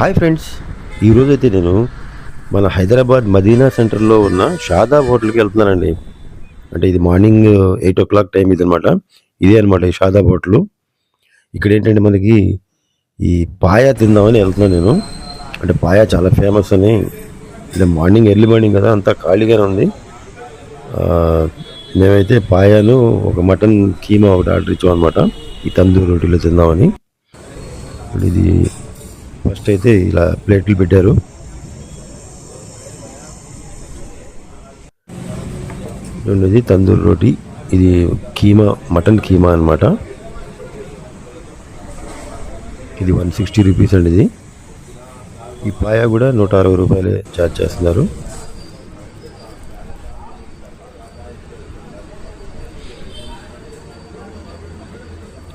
Hi friends ఈరోజు అయితే నేను మన హైదరాబాద్ మదీనా సెంటర్లో ఉన్న షాదాబ్ హోటల్కి వెళ్తున్నానండి. అంటే ఇది morning eight o'clock time ఇది అనమాట ఇదే అనమాట ఈ షాదాబ్ హోటల్. ఇక్కడ ఏంటంటే మనకి ఈ పాయా తిందామని వెళ్తున్నాను నేను. అంటే పాయా చాలా ఫేమస్ అని. అంటే మార్నింగ్ ఎర్లీ మార్నింగ్ కదా అంతా ఖాళీగానే ఉంది. మేమైతే పాయాను ఒక మటన్ కీమా ఒకటి ఆర్డర్ ఇచ్చాం అనమాట ఈ తందూరి రోటీలో తిందామని. ఇప్పుడు ఇది ఫస్ట్ అయితే ఇలా ప్లేట్లు పెట్టారు. రెండోది తందూరి రోటీ. ఇది కీమా మటన్ కీమా అన్నమాట. ఇది వన్ సిక్స్టీ రూపీస్ అండి ఇది. ఈ పాయా కూడా నూట అరవై రూపాయలే ఛార్జ్ చేస్తున్నారు.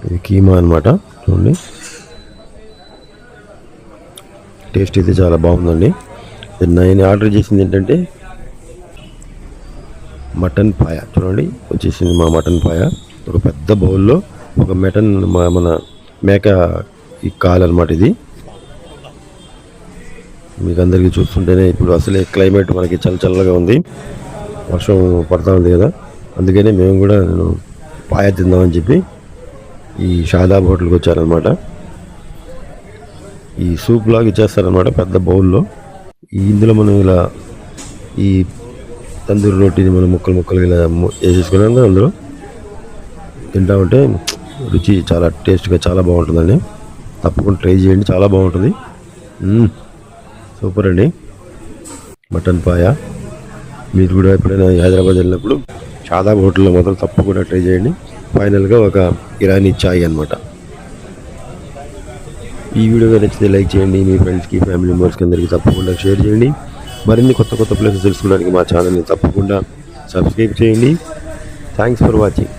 ఇది కీమా అన్నమాట చూడండి. టేస్ట్ అయితే చాలా బాగుందండి. నేను ఆర్డర్ చేసింది ఏంటంటే మటన్ పాయ. చూడండి వచ్చేసింది మా మటన్ పాయ. ఒక పెద్ద బౌల్లో ఒక మటన్ మా- మన మేక ఈ కాలు అనమాట ఇది. మీకు అందరికీ చూస్తుంటేనే ఇప్పుడు అసలే క్లైమేట్ మనకి చల్ల చల్లగా ఉంది. వర్షం పడతా ఉంది కదా. అందుకనే మేము కూడా నేను పాయ తిందామని చెప్పి ఈ షాదాబ్ హోటల్కి వచ్చారనమాట ఈ సూప్ లాగా ఇచ్చేస్తారనమాట పెద్ద బౌల్లో. ఈ ఇందులో మనం ఇలా ఈ తందూరి రొట్టిని మనం ముక్కలు ముక్కలు ఇలా ము- వేసేసుకున్నాం అందులో. తింటా ఉంటే రుచి చాలా టేస్ట్గా చాలా బాగుంటుందండి. తప్పకుండా ట్రై చేయండి చాలా బాగుంటుంది. సూపర్ అండి. మటన్ పాయ. మీరు కూడా ఎప్పుడైనా హైదరాబాద్ వెళ్ళినప్పుడు షాదాబ్ హోటల్లో మాత్రం తప్పకుండా ట్రై చేయండి. ఫైనల్గా ఒక ఇరానీ ఛాయ్ అన్నమాట. ఈ వీడియో నచ్చితే లైక్ చేయండి మీ ఫ్రెండ్స్కి ఫ్యామిలీ మెంబర్స్కి అందరికీ తప్పకుండా షేర్ చేయండి. మరిన్ని కొత్త కొత్త ప్లేసెస్ తెలుసుకోవడానికి మా ఛానల్ని తప్పకుండా సబ్స్క్రైబ్ చేయండి. Thanks for watching